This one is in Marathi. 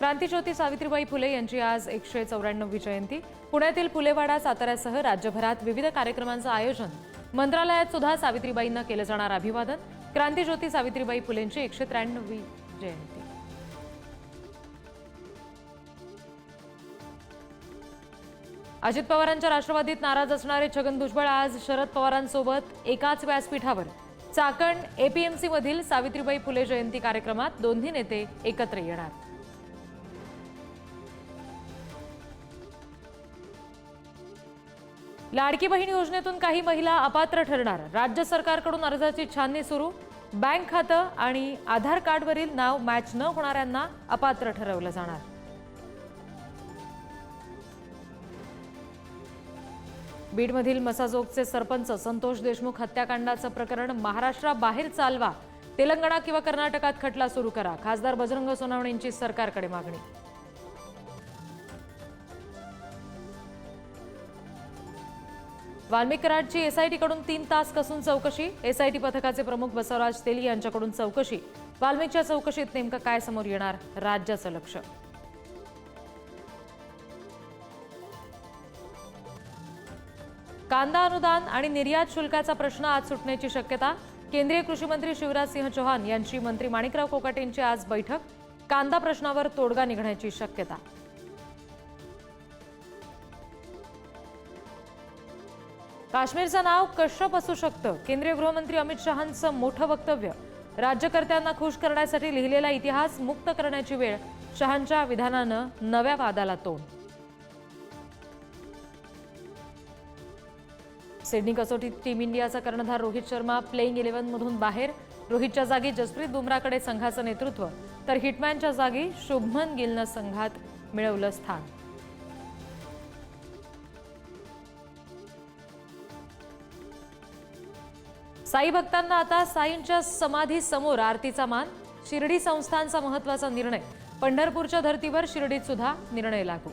क्रांतीज्योती सावित्रीबाई फुले यांची आज एकशे चौऱ्याण्णववी जयंती पुण्यातील फुलेवाडा साताऱ्यासह राज्यभरात विविध कार्यक्रमांचं आयोजन. मंत्रालयात सुद्धा सावित्रीबाईंना केलं जाणार अभिवादन. क्रांतीज्योती सावित्रीबाई फुलेंची एकशे त्र्याण्णववी जयंती. अजित पवारांच्या राष्ट्रवादीत नाराज असणारे छगन भुजबळ आज शरद पवारांसोबत एकाच व्यासपीठावर. चाकण एपीएमसीमधील सावित्रीबाई फुले जयंती कार्यक्रमात दोन्ही नेते एकत्र येणार. लाडकी बहीण योजनेतून काही महिला अपात्र ठरणार. राज्य सरकारकडून अर्जाची छाननी सुरू. बँक खातं आणि आधार कार्डवरील नाव मॅच न होणाऱ्यांना अपात्र ठरवलं जाणार. बीडमधील मसाजोगचे सरपंच संतोष देशमुख हत्याकांडाचं प्रकरण महाराष्ट्राबाहेर चालवा. तेलंगणा किंवा कर्नाटकात खटला सुरू करा. खासदार बजरंग सोनावणेंची सरकारकडे मागणी. वाल्मिक कराडची एसआयटीकडून तीन तास कसून चौकशी? एसआयटी पथकाचे प्रमुख बसवराज तेली यांच्याकडून चौकशी. वाल्मिकच्या चौकशीत नेमकं काय समोर येणार? राज्याचं लक्ष. कांदा अनुदान आणि निर्यात शुल्काचा प्रश्न आज सुटण्याची शक्यता? केंद्रीय कृषी मंत्री शिवराज सिंह चौहान यांची मंत्री माणिकराव कोकाटेंची आज बैठक? कांदा प्रश्नावर तोडगा निघण्याची शक्यता. काश्मीरचं नाव कश्यप असू शकतं. केंद्रीय गृहमंत्री अमित शहांचं मोठं वक्तव्य. राज्यकर्त्यांना खुश करण्यासाठी लिहिलेला इतिहास मुक्त करण्याची वेळ शहांच्या विधानानं नव्या वादाला तोंड. सिडनी कसोटीत टीम इंडियाचा कर्णधार रोहित शर्मा प्लेईंग इलेव्हनमधून बाहेर. रोहितच्या जागी जसप्रीत बुमराकडे संघाचं नेतृत्व. तर हिटमॅनच्या जागी शुभमन गिलनं संघात मिळवलं स्थान. साई भक्तांना आता साईंच्या समाधी समोर आरतीचा मान शिर्डी संस्थांचा महत्त्वाचा निर्णय पंढरपूरच्या धर्तीवर शिर्डीत सुद्धा निर्णय लागू.